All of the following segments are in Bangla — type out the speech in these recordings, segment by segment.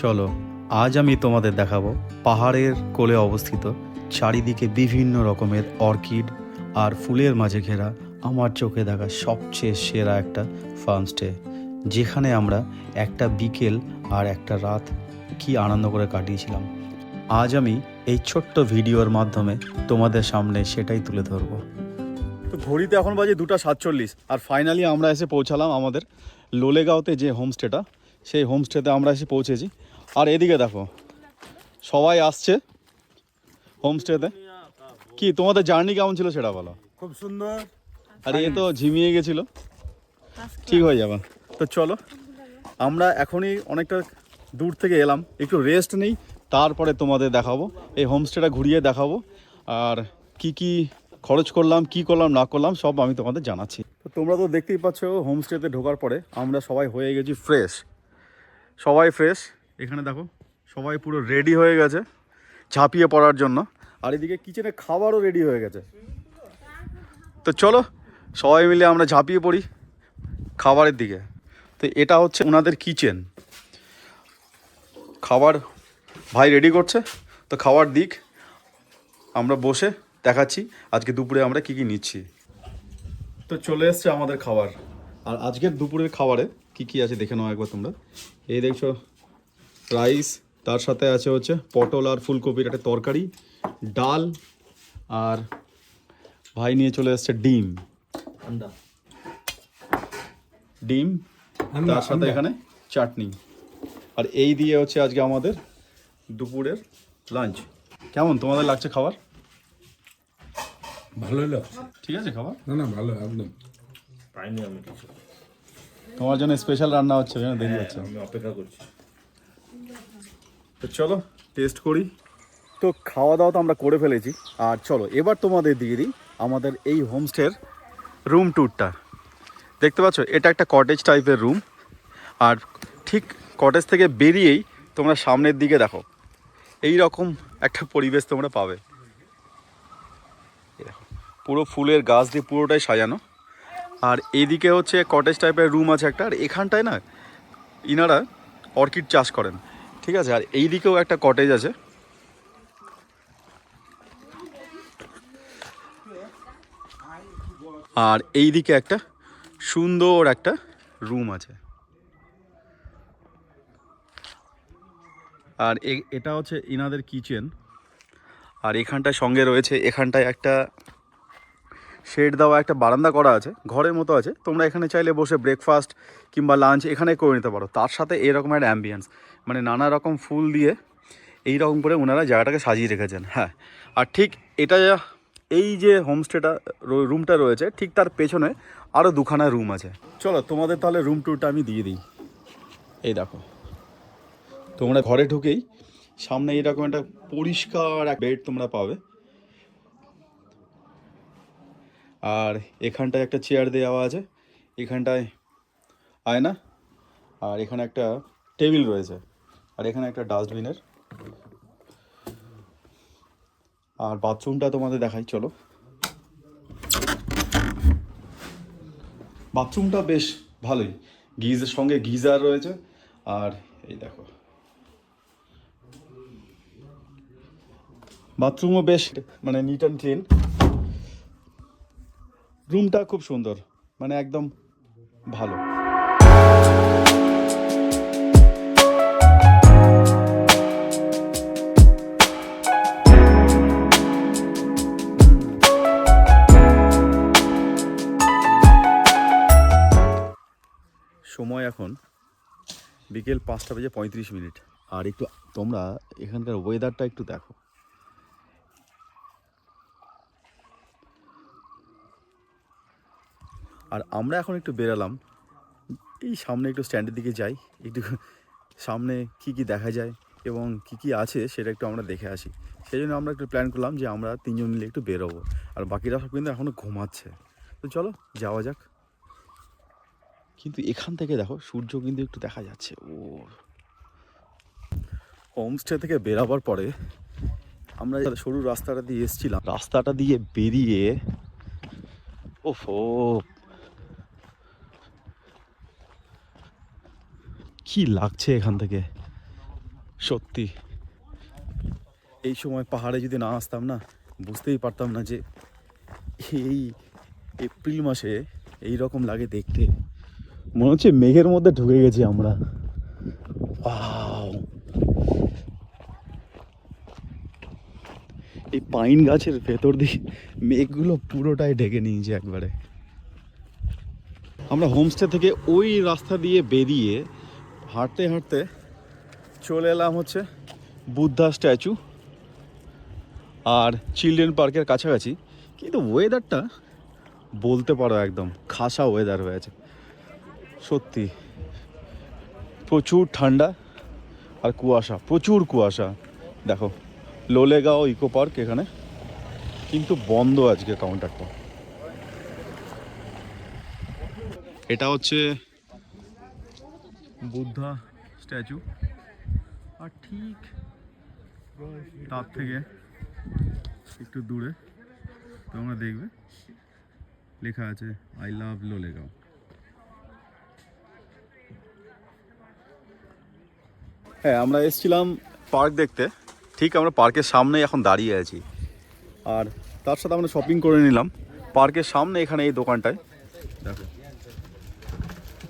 চলো, আজ আমি তোমাদের দেখাবো পাহাড়ের কোলে অবস্থিত চারিদিকে বিভিন্ন রকমের অর্কিড আর ফুলের মাঝে ঘেরা আমার চোখে দেখা সবচেয়ে সেরা একটা ফার্মস্টে যেখানে আমরা একটা বিকেল আর একটা রাত কি আনন্দ করে কাটিয়েছিলাম। আজ আমি এই ছোট্ট ভিডিওর মাধ্যমে তোমাদের সামনে সেটাই তুলে ধরবো। তো ঘড়িতে এখন বাজে দুটা সাতচল্লিশ আর ফাইনালি আমরা এসে পৌঁছালাম আমাদের লোলেগাঁওতে যে হোমস্টেটা সেই হোমস্টেতে আমরা এসে পৌঁছেছি। আর এদিকে দেখো সবাই আসছে হোমস্টেতে। কি তোমাদের জার্নি কেমন ছিল সেটা বলো। খুব সুন্দর। আর এ তো ঝিমিয়ে গেছিল। ঠিক হয়ে যাবে। তো চলো আমরা এখনই অনেকটা দূর থেকে এলাম। একটু রেস্ট নেই তারপরে তোমাদের দেখাবো। এই হোমস্টেটা ঘুরিয়ে দেখাবো। আর কি কি খরচ করলাম কি করলাম না করলাম সব আমি তোমাদের জানাচ্ছি। তো তোমরা তো দেখতেই পাচ্ছ হোমস্টেতে ঢোকার পরে আমরা সবাই হয়ে গেছি ফ্রেশ সবাই ফ্রেশ এখানে দেখো, সবাই পুরো রেডি হয়ে গেছে ঝাঁপিয়ে পড়ার জন্য। আর এদিকে কিচেনে খাবারও রেডি হয়ে গেছে। তো চলো, সবাই মিলে আমরা ঝাঁপিয়ে পড়ি খাবারের দিকে। তো এটা হচ্ছে ওনাদের কিচেন খাবার ভাই রেডি করছে, তো খাবার দিক আমরা বসে দেখাচ্ছি, আজকে দুপুরে আমরা কি কি নিচ্ছি। তো চলে এসছে আমাদের খাবার। আর আজকের দুপুরের খাবারে কি কি আছে দেখে নাও একবার তোমরা। এই দেখছ রাইস তার সাথে আছে হচ্ছে পটল আর ফুলকপির একটা তরকারি ডাল আর ভাই নিয়ে চলে এসছে ডিম। ডিম তার সাথে এখানে চাটনি। আর এই দিয়ে হচ্ছে আজকে আমাদের দুপুরের লাঞ্চ। কেমন তোমাদের লাগছে খাবার? ভালোই লাগছে। ঠিক আছে খাবার? না না ভালো একদম। পাইনি আমি কিছু। তোমার জন্য স্পেশাল রান্না হচ্ছে ওই দেরি হচ্ছে। আমি অপেক্ষা করছি। তো চলো টেস্ট করি। তো খাওয়া দাওয়া তো আমরা করে ফেলেছি। আর চলো, এবার তোমাদের দিয়ে দিই আমাদের এই হোমস্টের রুম ট্যুরটা দেখতে পাচ্ছ, এটা একটা কটেজ টাইপের রুম আর ঠিক কটেজ থেকে বেরিয়েই তোমরা সামনের দিকে দেখো এই রকম একটা পরিবেশ তোমরা পাবে। পুরো ফুলের গাছ দিয়ে পুরোটাই সাজানো। আর এইদিকে হচ্ছে কটেজ টাইপের রুম আছে একটা, আর এখানটায় না, ইনারা অর্কিড চাষ করেন। ঠিক আছে, আর এই দিকেও একটা কটেজ আছে। আর এই দিকে একটা সুন্দর একটা রুম আছে। আর এটা হচ্ছে ইনাদের কিচেন আর এখানটায় সঙ্গে রয়েছে, এখানটায় একটা শেড দেওয়া, একটা বারান্দা করা আছে, ঘরের মতো আছে। তোমরা এখানে চাইলে বসে ব্রেকফাস্ট কিংবা লাঞ্চ এখানে করে নিতে পারো। তার সাথে এরকম একটা অ্যাম্বিয়েন্স মানে নানা রকম ফুল দিয়ে এই রকম করে ওনারা জায়গাটাকে সাজিয়ে রেখেছেন। হ্যাঁ। আর ঠিক এটা এই যে হোমস্টেটা রুমটা রয়েছে, ঠিক তার পেছনে আরও দুখানা রুম আছে। চলো, তোমাদের তাহলে রুম ট্যুরটা আমি দিয়ে দিই। এই দেখো। তোমরা ঘরে ঢুকেই সামনে এরকম একটা পরিষ্কার এক বেড তোমরা পাবে। আর এখানটায় একটা চেয়ার দেওয়া আছে। এখানটায় আয়না। আর এখানে একটা টেবিল রয়েছে। আর এখানে একটা ডাস্টবিনের আর বাথরুমটা তোমাদের দেখাই, চলো। বাথরুমটা বেশ ভালোই। গিজের, সঙ্গে গিজার রয়েছে। আর এই দেখো। বাথরুমও বেশ মানে নিট অ্যান্ড ক্লিন রুমটা খুব সুন্দর মানে একদম ভালো। সময় এখন বিকেল পাঁচটা বেজে পঁয়ত্রিশ মিনিট। আর একটু তোমরা এখানকার ওয়েদারটা একটু দেখো। আর আমরা এখন একটু বেরালাম। এই সামনে একটু স্ট্যান্ডের দিকে যাই। একটু সামনে কি কি দেখা যায় এবং কি কি আছে সেটা একটু আমরা দেখে আসি। সেই জন্য আমরা একটু প্ল্যান করলাম যে আমরা তিনজন মিলে একটু বেরোবো। আর বাকিরা সব কিন্তু এখনও ঘুমাচ্ছে। তো চলো যাওয়া যাক। কিন্তু এখান থেকে দেখো সূর্য কিন্তু একটু দেখা যাচ্ছে। ও। হোমস্টে থেকে বেরাবার পরে আমরা সরু রাস্তাটা দিয়ে এসেছিলাম রাস্তাটা দিয়ে বেরিয়ে ওফো কি লাগছে এখান থেকে? সত্যি। এই সময় পাহাড়ে যদি না আসতাম না বুঝতেই পারতাম না যে এই এপ্রিল মাসে এই রকম লাগে দেখতে। মনে হচ্ছে মেঘের মধ্যে ঢুকে গেছি আমরা! এই পাইন গাছের ভেতর দিয়ে মেঘগুলো পুরোটাই ঢেকে নিয়েছে একবারে। আমরা হোমস্টে থেকে ওই রাস্তা দিয়ে বেরিয়ে হাঁটতে হাঁটতে চলে এলাম হচ্ছে বুদ্ধা স্ট্যাচু আর চিলড্রেন পার্কের কাছাকাছি। কিন্তু ওয়েদারটা বলতে পারো একদম, খাসা ওয়েদার হয়েছে সত্যি। প্রচুর ঠান্ডা আর কুয়াশা, প্রচুর কুয়াশা। দেখো, লোলেগাঁও ইকো পার্ক এখানে, কিন্তু বন্ধ আজকে কাউন্টারটা এটা হচ্ছে বুদ্ধা স্ট্যাচু। আর ঠিক তার থেকে একটু দূরে, তোমরা দেখবে, লেখা আছে আই লাভ লোলেগাঁও হ্যাঁ আমরা এসেছিলাম পার্ক দেখতে। ঠিক আমরা পার্কের সামনে এখন দাঁড়িয়ে আছি। আর তার সাথে আমরা শপিং করে নিলাম। পার্কের সামনে এখানে এই দোকানটায়। দেখো।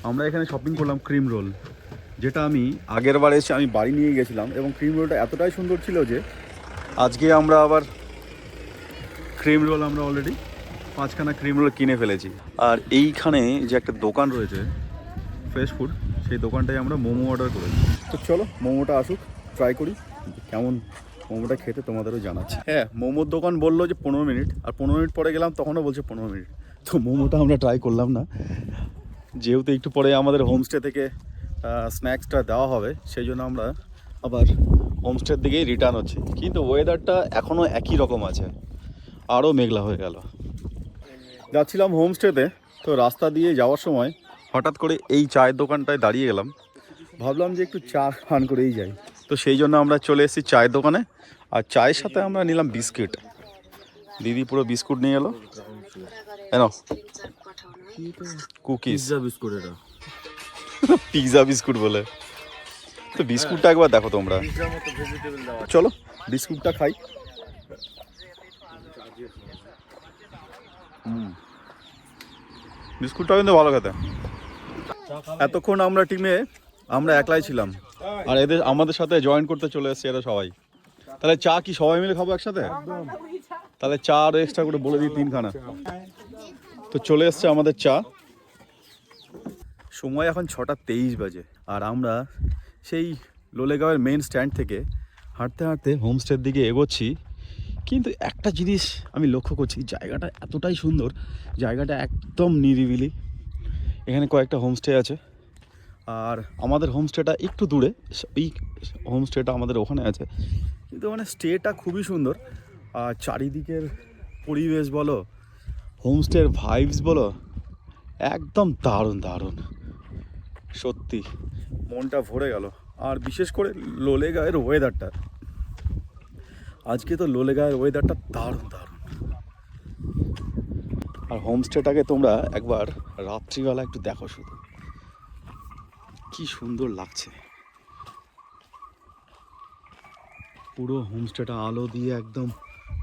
আমরা এখানে শপিং করলাম ক্রিম রোল যেটা আমি আগের বার এসে আমি বাড়ি নিয়ে গেছিলাম এবং ক্রিম রোলটা এতটাই সুন্দর ছিল যে আজকে আমরা আবার ক্রিম রোল আমরা অলরেডি পাঁচখানা ক্রিম রোল কিনে ফেলেছি। আর এইখানে যে একটা দোকান রয়েছে ফ্রেশ ফুড সেই দোকানটায় আমরা মোমো অর্ডার করেছি। তো চলো মোমোটা আসুক ট্রাই করি, কেমন মোমোটা খেতে তোমাদেরও জানাচ্ছি। হ্যাঁ মোমোর দোকান বলল যে পনেরো মিনিট, আর পনেরো মিনিট পরে গেলাম তখনও বলছে পনেরো মিনিট। তো মোমোটা আমরা ট্রাই করলাম না। যেহেতু একটু পরে আমাদের হোমস্টে থেকে স্ন্যাক্সটা দেওয়া হবে, সেই জন্য আমরা আবার হোমস্টের দিকেই রিটার্ন হচ্ছি। কিন্তু ওয়েদারটা এখনও একই রকম আছে। আরও মেঘলা হয়ে গেল। যাচ্ছিলাম হোমস্টেতে তো রাস্তা দিয়ে যাওয়ার সময় হঠাৎ করে এই চায়ের দোকানটায় দাঁড়িয়ে গেলাম। ভাবলাম যে একটু চা পান করেই যাই। তো সেই জন্য আমরা চলে এসেছি চায়ের দোকানে। আর চায়ের সাথে আমরা নিলাম বিস্কিট। দিদি পুরো বিস্কুট নিয়ে এলো। কেন কুকিজ পিৎজা বিস্কুট এটা। পিৎজা বিস্কুট বলে। তো বিস্কুটটা একবার দেখো তোমরা। চলো বিস্কুটটা খাই। হুম। বিস্কুটটা কিন্তু ভালো খেতে। এতক্ষণ আমরা টিমে আমরা একলাই ছিলাম। আর এদের আমাদের সাথে জয়েন করতে চলে এসেছে এরা সবাই। তাহলে চা কি সবাই মিলে খাব একসাথে? তাহলে চা আরও এক্সট্রা করে বলে দিই তিনখানা। তো চলে এসছে আমাদের চা। সময় এখন ছটা তেইশ বাজে আর আমরা সেই লোলেগাঁওয়ের মেন স্ট্যান্ড থেকে হাঁটতে হাঁটতে হোমস্টের দিকে এগোচ্ছি। কিন্তু একটা জিনিস আমি লক্ষ্য করছি জায়গাটা এতটাই সুন্দর জায়গাটা একদম নিরিবিলি। এখানে কয়েকটা হোমস্টে আছে। আর আমাদের হোমস্টেটা একটু দূরে, এই হোমস্টেটা আমাদের ওখানে আছে। কিন্তু মানে স্টেটা খুবই সুন্দর। আর চারিদিকের পরিবেশ বলো হোমস্টের ভাইবস বলো, একদম দারুণ দারুণ। সত্যি, মনটা ভরে গেল। আর বিশেষ করে লোলেগাঁয়ের ওয়েদারটা আজকে তো লোলেগাঁয়ের ওয়েদারটা দারুণ দারুণ। আর হোমস্টেটাকে তোমরা একবার রাত্রিবেলা একটু দেখো শুধু। কি সুন্দর লাগছে। পুরো হোমস্টেটা আলো দিয়ে একদম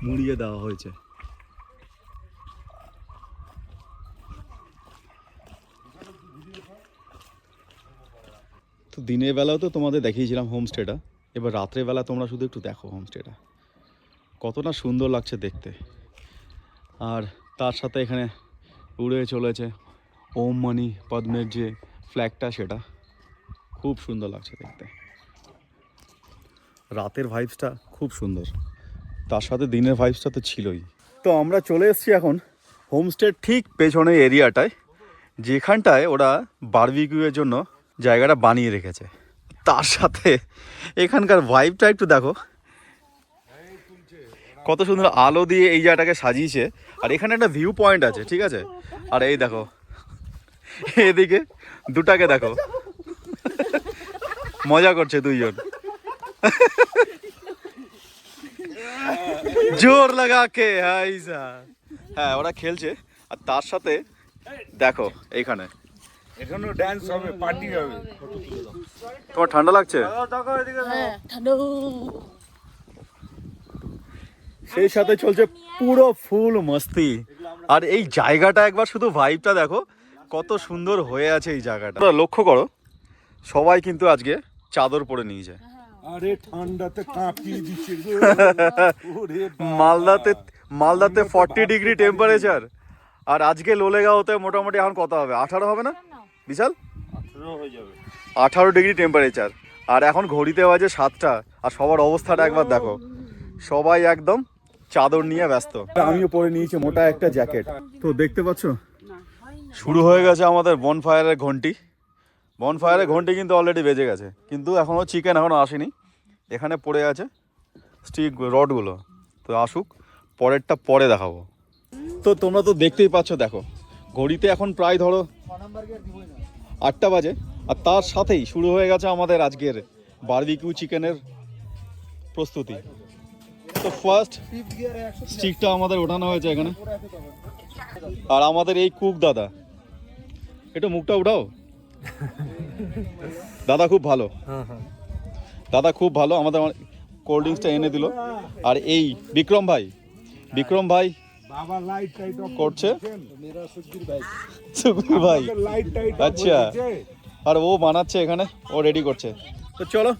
মুড়িয়ে দেওয়া হয়েছে। তো দিনের বেলাও তো তোমাদের দেখিয়েছিলাম হোমস্টেটা, এবার রাত্রেবেলা তোমরা শুধু একটু দেখো হোমস্টেটা। কতটা সুন্দর লাগছে দেখতে। আর তার সাথে এখানে উড়ে চলেছে ওম মানি পদ্মের যে ফ্ল্যাগটা সেটা। খুব সুন্দর লাগছে দেখতে। রাতের ভাইবসটা খুব সুন্দর। তার সাথে দিনের ভাইবসটা তো ছিলই। তো আমরা চলে এসেছি এখন হোমস্টের ঠিক পেছনে এরিয়াটায় যেখানটায় ওরা বারবিকিউয়ের জন্য জায়গাটা বানিয়ে রেখেছে। তার সাথে এখানকার ভাইবটা একটু দেখো। কত সুন্দর আলো দিয়ে এই জায়গাটাকে সাজিয়েছে। আর এখানে একটা ভিউ পয়েন্ট আছে ঠিক আছে? আর এই দেখো এদিকে দুটাকে দেখো। মজা করছে দুইজন। জোর লাগা কে হাইসা হ্যাঁ ওরা খেলছে। আর তার সাথে দেখো এইখানে। এখানেও ড্যান্স হবে পার্টি হবে। তোমার ঠান্ডা লাগছে? হ্যাঁ সেই সাথে চলছে পুরো ফুল মস্তি। আর এই জায়গাটা একবার শুধু ভাইবটা দেখো কত সুন্দর হয়ে আছে এই জায়গাটা। লক্ষ্য করো সবাই কিন্তু আজকে চাদর পরে নিয়ে যায়। আরে ঠান্ডাতে কাঁপিয়ে দিচ্ছে ওরে মালদাতে মালদাতে ফর্টি ডিগ্রি টেম্পারেচার আর আজকে লোলেগাঁওতে মোটামুটি এখন কত হবে? আঠারো হবে না? বিশাল? হয়ে আঠারো ডিগ্রি টেম্পারেচার আর এখন ঘড়িতে বাজে সাতটা। আর সবার অবস্থাটা একবার দেখো। সবাই একদম চাদর নিয়ে ব্যস্ত। আমিও পরে নিয়েছি মোটা একটা জ্যাকেট। তো দেখতে পাচ্ছ? শুরু হয়ে গেছে আমাদের বনফায়ারের ঘন্টি। বনফায়ারের ঘন্টি কিন্তু অলরেডি বেজে গেছে। কিন্তু এখনও চিকেন এখনও আসেনি। এখানে পড়ে আছে স্টিক রডগুলো তো আসুক, পরেরটা পরে দেখাবো। তো তোমরা তো দেখতেই পাচ্ছ, দেখো, ঘড়িতে এখন প্রায় ধরো আটটা বাজে, আর তার সাথেই শুরু হয়ে গেছে আমাদের আজকের বারবিকিউ চিকেনের প্রস্তুতি। তো ফার্স্ট স্টিকটা আমাদের ওঠানো হয়েছে এখানে। আর আমাদের এই কুক দাদা। একটু মুখটা উঠাও। দাদা খুব ভালো। দাদা খুব ভালো আমাদের কোল্ড ড্রিঙ্কসটা এনে দিল। আর এই বিক্রম ভাই বিক্রম ভাই করছে। মেরা ভাই। আচ্ছা। আর ও বানাচ্ছে এখানে ও রেডি করছে। তো চলো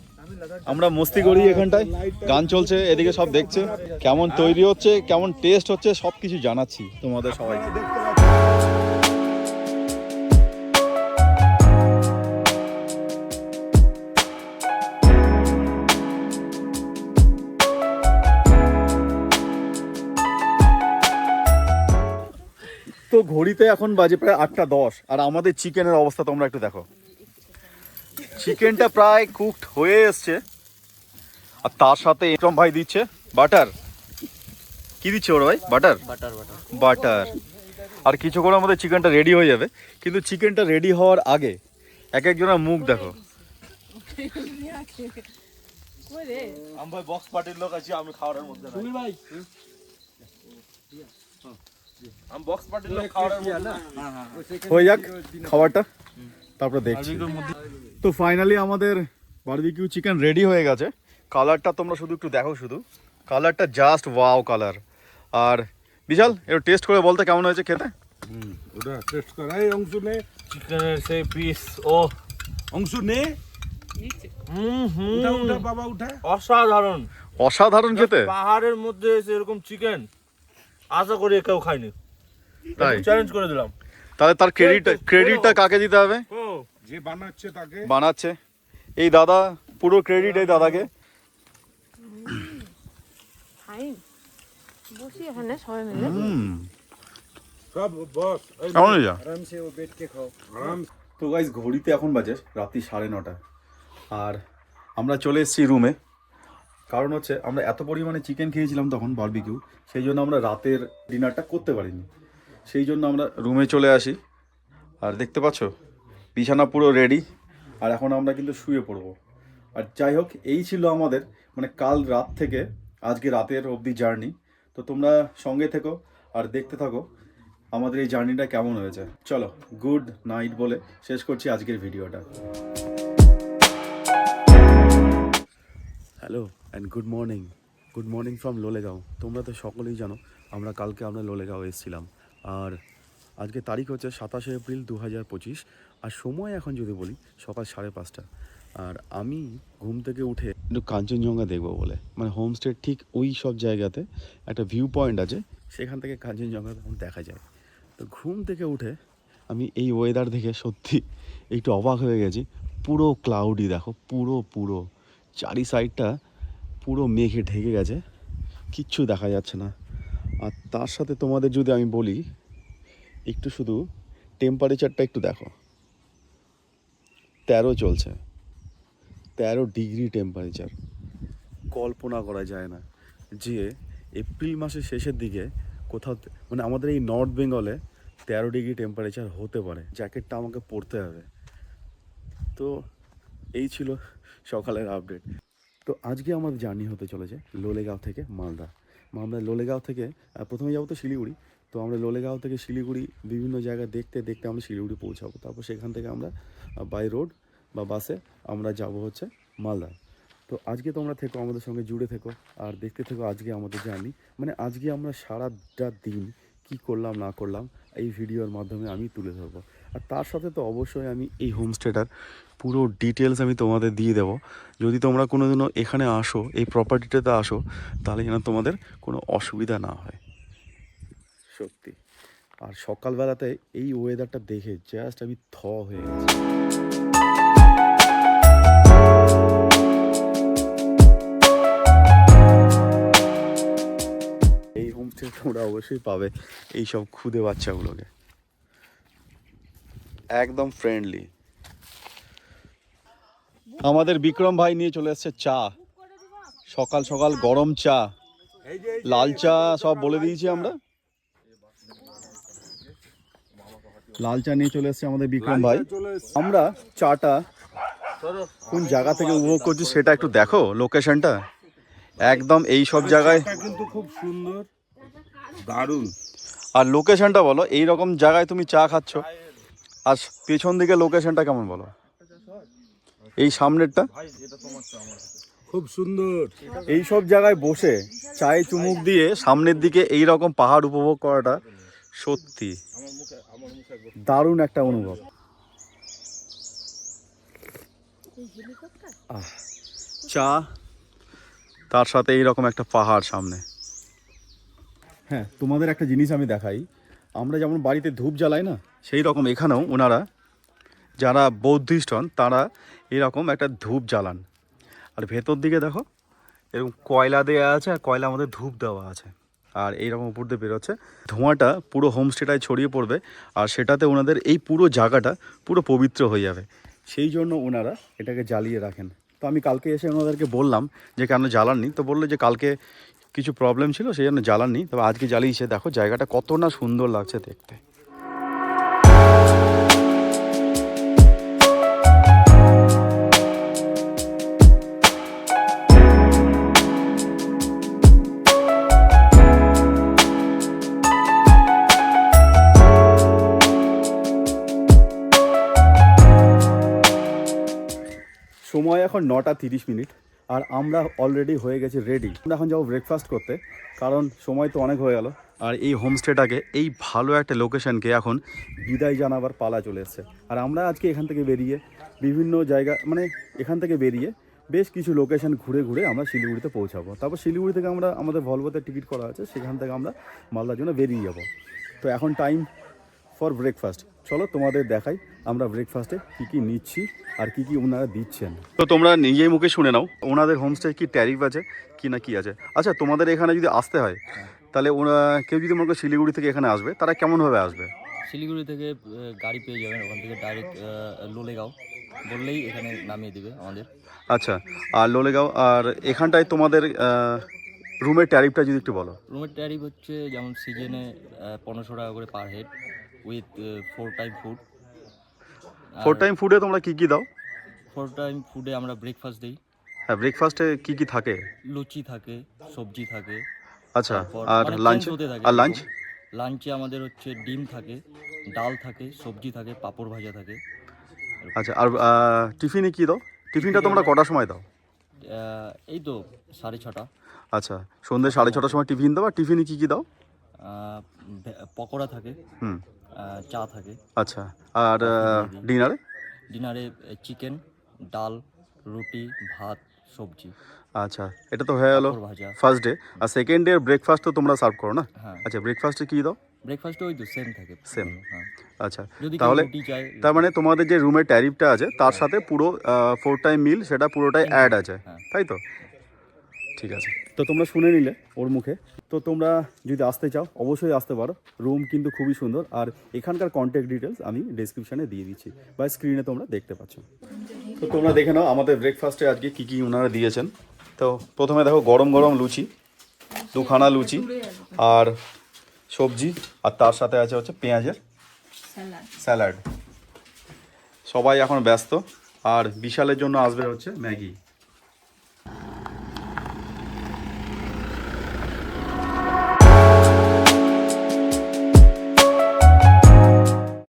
আমরা মস্তি করি এখানটায়। গান চলছে এদিকে সব দেখছে। কেমন তৈরি হচ্ছে কেমন টেস্ট হচ্ছে সব কিছু জানাচ্ছি তোমাদের সবাইকে। তো ঘড়িতে এখন বাজে প্রায় আটটা দশ আর আমাদের চিকেনের অবস্থা তোমরা একটু দেখো। চিকেনটা প্রায় কুকড হয়ে এসছে আর তার সাথে একদম ভাই দিচ্ছে বাটার কি দিচ্ছে ওরা ভাই? বাটার বাটার বাটার বাটার আর কিছুক্ষণের মধ্যে চিকেনটা রেডি হয়ে যাবে। কিন্তু চিকেনটা রেডি হওয়ার আগে এক একজনের মুখ দেখো। আমি ভাই বক্স পার্টির লোক আছি আমি খাওয়ার মধ্যে না ভাই আমি বক্স পার্টির লোক খাওয়ার মধ্যে না হয়ে যাক খাবারটা তারপরে দেখছি। তো ফাইনালি আমাদের বারবিকিউ চিকেন রেডি হয়ে গেছে। কালারটা তোমরা শুধু একটু দেখো শুধু। কালারটা জাস্ট ওয়াও কালার আর বিশাল টেস্ট করে বলতে কেমন হয়েছে খেতে? ওটা টেস্ট কর। এই অংশ নে চিকেনের সেই পিস ও। অংশ নে হুম হুম। উঠা উঠা বাবা উঠা। অসাধারণ। অসাধারণ খেতে। পাহাড়ের মধ্যে সেরকম চিকেন আশা করি কেউ খায়নি। তাই? চ্যালেঞ্জ করে দিলাম। তাহলে তার ক্রেডিট ক্রেডিটটা কাকে দিতে হবে? ও যে বানাচ্ছে তাকে। বানাচ্ছে। এই দাদা পুরো ক্রেডিট এই দাদাকে। বসি এখানে সবাই মিলে। হুম। সব বস এই কেমন হয়েছে আরাম সে ও বেড খাও। আরাম। তো গাইজ ঘড়িতে এখন বাজে রাত্রি সাড়ে নটা। আর আমরা চলে এসেছি রুমে কারণ হচ্ছে আমরা এত পরিমাণে চিকেন খেয়েছিলাম তখন বারবিকিউ সেই জন্য আমরা রাতের ডিনারটা করতে পারিনি। সেই জন্য আমরা রুমে চলে আসি। আর দেখতে পাচ্ছ, বিছানা পুরো রেডি আর এখন আমরা কিন্তু শুয়ে পড়ব। আর যাই হোক, এই ছিল আমাদের মানে কাল রাত থেকে, আজকে রাতের অবধি জার্নি তো তোমরা সঙ্গে থেকো আর দেখতে থাকো আমাদের এই জার্নিটা কেমন হয়েছে। চলো গুড নাইট বলে শেষ করছি আজকের ভিডিওটা hello and good morning good morning from Lolegaon তোমরা তো সকলেই জানো, আমরা কালকে আমরা লোলেগাঁও এসেছিলাম। আর আজকে তারিখ হচ্ছে সাতাশে এপ্রিল দু হাজার পঁচিশ। আর সময় এখন যদি বলি, সকাল সাড়ে পাঁচটা। আর আমি ঘুম থেকে উঠে একটু কাঞ্চনজঙ্ঘা দেখব বলে। মানে হোমস্টের ঠিক ওই সব জায়গাতে একটা ভিউ পয়েন্ট আছে, সেখান থেকে কাঞ্চনজঙ্ঘা তখন দেখা যায়। তো ঘুম থেকে উঠে আমি এই ওয়েদার দেখে সত্যি একটু অবাক হয়ে গেছি। পুরো ক্লাউডি দেখো, পুরো পুরো। চারি সাইডটা পুরো মেঘে ঢেকে গেছে। কিচ্ছু দেখা যাচ্ছে না। আর তার সাথে তোমাদের যদি আমি বলি, একটু শুধু টেম্পারেচারটা একটু দেখো। তেরো চলছে। তেরো ডিগ্রি টেম্পারেচার কল্পনা করা যায় না যে এপ্রিল মাসের শেষের দিকে কোথাও মানে আমাদের এই নর্থ বেঙ্গলে তেরো ডিগ্রি টেম্পারেচার হতে পারে। জ্যাকেটটা আমাকে পরতে হবে। তো এই ছিল সকালের আপডেট তো আজকে আমাদের জার্নি হতে চলেছে লোলেগাঁও থেকে মালদা। মালদা লোলেগাঁও থেকে প্রথমে যাব তো শিলিগুড়ি। তো আমরা লোলেগাঁও থেকে শিলিগুড়ি বিভিন্ন জায়গায় দেখতে দেখতে আমরা শিলিগুড়ি পৌঁছাবো। তারপর সেখান থেকে আমরা বাই রোড বা বাসে আমরা যাব হচ্ছে মালদা তো আজকে তোমরা থেকো, আমাদের সঙ্গে জুড়ে থেকো আর দেখতে থেকো আজকে আমাদের জার্নি মানে আজকে আমরা সারাটা দিন কি করলাম, না করলাম এই ভিডিওর মাধ্যমে আমি তুলে ধরবো। আর তার সাথে তো অবশ্যই আমি এই হোমস্টেটার পুরো ডিটেলস আমি তোমাদের দিয়ে দেবো। যদি তোমরা কোনো দিনও এখানে আসো, এই প্রপার্টিটাতে আসো, তাহলে যেন তোমাদের কোনো অসুবিধা না হয়। সত্যি। আর সকালবেলাতে এই ওয়েদারটা দেখে জাস্ট আমি থ হয়ে গেছি। এই হোমস্টে তোমরা অবশ্যই পাবে এই সব খুদে বাচ্চাগুলোকে। একদম ফ্রেন্ডলি আমাদের বিক্রম ভাই নিয়ে চলে এসেছে চা। সকাল সকাল গরম চা। লাল চা সব বলে দিয়েছি আমরা। লাল চা নিয়ে চলে এসেছে আমাদের বিক্রম ভাই। আমরা চাটা কোন জায়গা থেকে উপভোগ করছি সেটা একটু দেখো লোকেশনটা। একদম এই সব জায়গায়। কিন্তু খুব সুন্দর দারুণ। আর লোকেশনটা বলো এই রকম জায়গায় তুমি চা খাচ্ছ? আর পেছন দিকে লোকেশনটা কেমন বলো? এই সামনেরটা? খুব সুন্দর। এই সব জায়গায় বসে চায়ে চুমুক দিয়ে সামনের দিকে এই রকম পাহাড় উপভোগ করাটা সত্যি দারুণ একটা অনুভব। চা তার সাথে এই রকম একটা পাহাড় সামনে। হ্যাঁ তোমাদের একটা জিনিস আমি দেখাই। আমরা যেমন বাড়িতে ধূপ জ্বালাই না সেই রকম এখানেও ওনারা যারা বৌদ্ধিস্ট হন, তারা এরকম একটা ধূপ জ্বালান। আর ভেতর দিকে দেখো, এরকম কয়লা দেওয়া আছে আর কয়লা আমাদের ধূপ দেওয়া আছে। আর এইরকম উপর দিয়ে বেরোচ্ছে। ধোঁয়াটা পুরো হোমস্টেটায় ছড়িয়ে পড়বে আর সেটাতে ওনাদের এই পুরো জায়গাটা পুরো পবিত্র হয়ে যাবে। সেই জন্য ওনারা এটাকে জ্বালিয়ে রাখেন। তো আমি কালকে এসে ওনাদেরকে বললাম যে, কেন জ্বালাননি? তো বলল যে, কালকে কিছু প্রবলেম ছিল, সেই জন্য জ্বালাননি। তবে আজকে জ্বালিয়েছে। দেখো জায়গাটা কত না সুন্দর লাগছে দেখতে। সময় এখন নটা তিরিশ মিনিট, আর আমরা অলরেডি হয়ে গেছি রেডি আমরা এখন যাব ব্রেকফাস্ট করতে, কারণ সময় তো অনেক হয়ে গেল। আর এই হোমস্টেটাকে এই ভালো একটা লোকেশনকে এখন বিদায় জানাবার পালা চলে এসছে। আর আমরা আজকে এখান থেকে বেরিয়ে বিভিন্ন জায়গা মানে এখান থেকে বেরিয়ে বেশ কিছু লোকেশন ঘুরে ঘুরে আমরা শিলিগুড়িতে পৌঁছাবো। তারপর শিলিগুড়ি থেকে আমরা আমাদের ভলভোতে টিকিট করা আছে, সেখান থেকে আমরা মালদার জন্য বেরিয়ে যাব। তো এখন টাইম ফর ব্রেকফাস্ট চলো তোমাদের দেখাই আমরা ব্রেকফাস্টে কি কি নিচ্ছি আর কি কি ওনারা দিচ্ছেন। তো তোমরা নিজেই মুখে শুনে নাও ওনাদের হোমস্টে কি ট্যারিফ আছে কি না কি আছে? আচ্ছা তোমাদের এখানে যদি আসতে হয় তাহলে ওরা কেউ যদি মনে করো শিলিগুড়ি থেকে এখানে আসবে তারা কেমনভাবে আসবে? শিলিগুড়ি থেকে গাড়ি পেয়ে যাবেন ওখান থেকে ডাইরেক্ট লোলেগাঁও। বললেই এখানে নামিয়ে দিবে আমাদের। আচ্ছা আর লোলেগাঁও আর এখানটায় তোমাদের রুমের ট্যারিফটা যদি একটু বলো। রুমের ট্যারিফ হচ্ছে যেমন সিজনে পনেরোশো টাকা করে per head with four time food four time ফুডে তোমরা কি কি দাও? ফোর টাইম ফুডে আমরা ব্রেকফাস্ট দিই। হ্যাঁ ব্রেকফাস্টে কি কি থাকে? লুচি থাকে সবজি থাকে। আচ্ছা আর লাঞ্চ আর লাঞ্চ লাঞ্চে আমাদের হচ্ছে ডিম থাকে ডাল থাকে সবজি থাকে পাঁপড় ভাজা থাকে। আচ্ছা আর টিফিনে কি দাও? টিফিনটা তোমরা কটার সময় দাও? এই তো সাড়ে ছটা। আচ্ছা সন্ধ্যে সাড়ে ছটার সময় টিফিন দাও আর টিফিনে কি কি দাও? পকোড়া থাকে। হুম। চা থাকে। আচ্ছা আর ডিনারে? ডিনারে চিকেন ডাল রুটি ভাত সবজি। আচ্ছা এটা তো হয়ে গেলো ফার্স্ট ডে আর সেকেন্ড ডে ব্রেকফাস্ট তো তোমরা সার্ভ করো না? হ্যাঁ। আচ্ছা ব্রেকফাস্টে কি দাও? ব্রেকফাস্ট ওই তো সেম থাকে। Same. হ্যাঁ। আচ্ছা তাহলে তার মানে তোমাদের যে রুমের ট্যারিফটা আছে তার সাথে পুরো ফোর টাইম মিল সেটা পুরোটাই অ্যাড আছে। হ্যাঁ। তাই তো? ঠিক আছে। তো তোমরা শুনে নিলে ওর মুখে। তো তোমরা যদি আসতে চাও, অবশ্যই আসতে পারো। রুম কিন্তু খুবই সুন্দর। আর এখানকার কন্ট্যাক্ট ডিটেলস আমি ডিসক্রিপশানে দিয়ে দিচ্ছি বা স্ক্রিনে তোমরা দেখতে পাচ্ছ। তো তোমরা দেখে নাও আমাদের ব্রেকফাস্টে আজকে কী কী ওনারা দিয়েছেন। তো প্রথমে দেখো গরম গরম লুচি, দুখানা লুচি আর সবজি আর তার সাথে আছে হচ্ছে পেঁয়াজের স্যালাড। সবাই এখন ব্যস্ত। আর বিশালের জন্য আসবে হচ্ছে ম্যাগি।